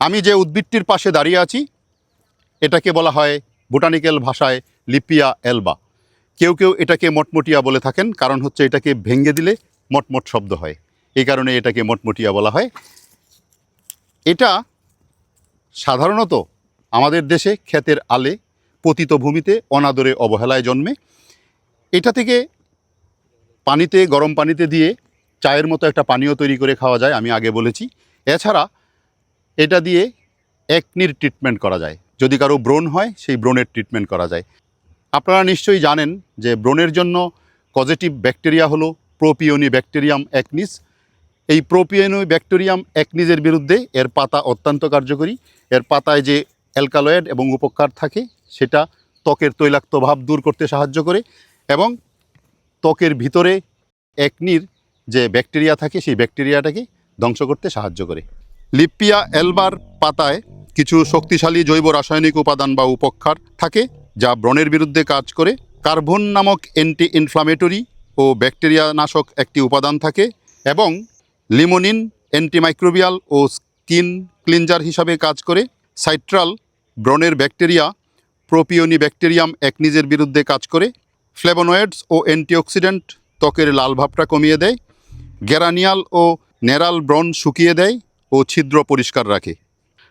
আমি যে উদ্ভিদটির পাশে দাঁড়িয়ে আছি, এটাকে বলা হয় বোটানিক্যাল ভাষায় লিপিয়া এলবা। কেউ কেউ এটাকে মটমটিয়া বলে থাকেন, কারণ হচ্ছে এটাকে ভেঙে দিলে মটমট শব্দ হয়। এই কারণে এটাকে মটমটিয়া বলা হয়। এটা সাধারণত আমাদের দেশে ক্ষেতের আলে, পতিত ভূমিতে অনাদরে অবহেলায় জন্মে। এটা থেকে পানিতে, গরম পানিতে দিয়ে চায়ের মতো একটা পানীয় তৈরি করে খাওয়া যায়, আমি আগে বলেছি। এছাড়া এটা দিয়ে একনির ট্রিটমেন্ট করা যায়। যদি কারও ব্রণ হয়, সেই ব্রণের ট্রিটমেন্ট করা যায়। আপনারা নিশ্চয়ই জানেন যে ব্রণের জন্য পজিটিভ ব্যাকটেরিয়া হলো প্রোপিওনি ব্যাকটেরিয়াম একনিস এই প্রোপিওনি ব্যাকটেরিয়াম একনিজের বিরুদ্ধে এর পাতা অত্যন্ত কার্যকরী। এর পাতায় যে অ্যালকালয়েড এবং উপকার থাকে, সেটা ত্বকের তৈলাক্ত ভাব দূর করতে সাহায্য করে এবং ত্বকের ভিতরে একনির যে ব্যাকটেরিয়া থাকে, সেই ব্যাকটেরিয়াটাকে ধ্বংস করতে সাহায্য করে। লিপিয়া এলবার পাতায় কিছু শক্তিশালী জৈব রাসায়নিক উপাদান বা উপক্ষার থাকে, যা ব্রণের বিরুদ্ধে কাজ করে। কার্বন নামক অ্যান্টি ইনফ্লামেটরি ও ব্যাকটেরিয়া নাশক একটি উপাদান থাকে এবং লিমোনিন অ্যান্টিমাইক্রোবিয়াল ও স্কিন ক্লিনজার হিসাবে কাজ করে। সাইট্রাল ব্রণের ব্যাকটেরিয়া প্রোপিওনি ব্যাকটেরিয়াম একনিজের বিরুদ্ধে কাজ করে। ফ্লেভোনয়েডস ও অ্যান্টিঅক্সিডেন্ট ত্বকের লাল ভাবটা কমিয়ে দেয়। গ্যারানিয়াল ও নেরাল ব্রণ শুকিয়ে দেয়। ও ছিদ্র পরিষ্কার রাখে।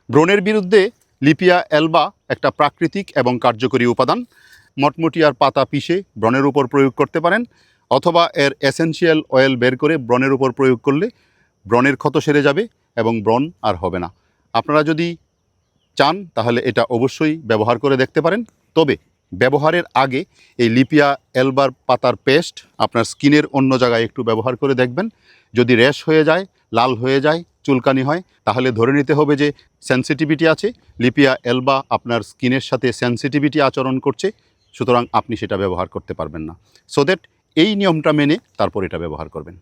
ব্রণের বিরুদ্ধে লিপিয়া এলবা একটা প্রাকৃতিক এবং কার্যকরী উপাদান। মটমটিয়ার পাতা পিষে ব্রণের উপর প্রয়োগ করতে পারেন, অথবা এর এসেনশিয়াল অয়েল বের করে ব্রণের উপর প্রয়োগ করলে ব্রণের ক্ষত সেরে যাবে এবং ব্রণ আর হবে না। আপনারা যদি চান, তাহলে এটা অবশ্যই ব্যবহার করে দেখতে পারেন। তবে ব্যবহারের আগে এই লিপিয়া এলবার পাতার পেস্ট আপনার স্কিনের অন্য জায়গায় একটু ব্যবহার করে দেখবেন। যদি র্যাশ হয়ে যায়, লাল হয়ে যায় চুলকানি হয়, তাহলে ধরে নিতে হবে যে সেন্সিটিভিটি আছে লিপিয়া এলবা আপনার স্কিনের সাথে সেন্সিটিভিটি আচরণ করছে, সুতরাং আপনি সেটা ব্যবহার করতে পারবেন না। সো দ্যাট এই নিয়মটা মেনে তারপর এটা ব্যবহার করবেন।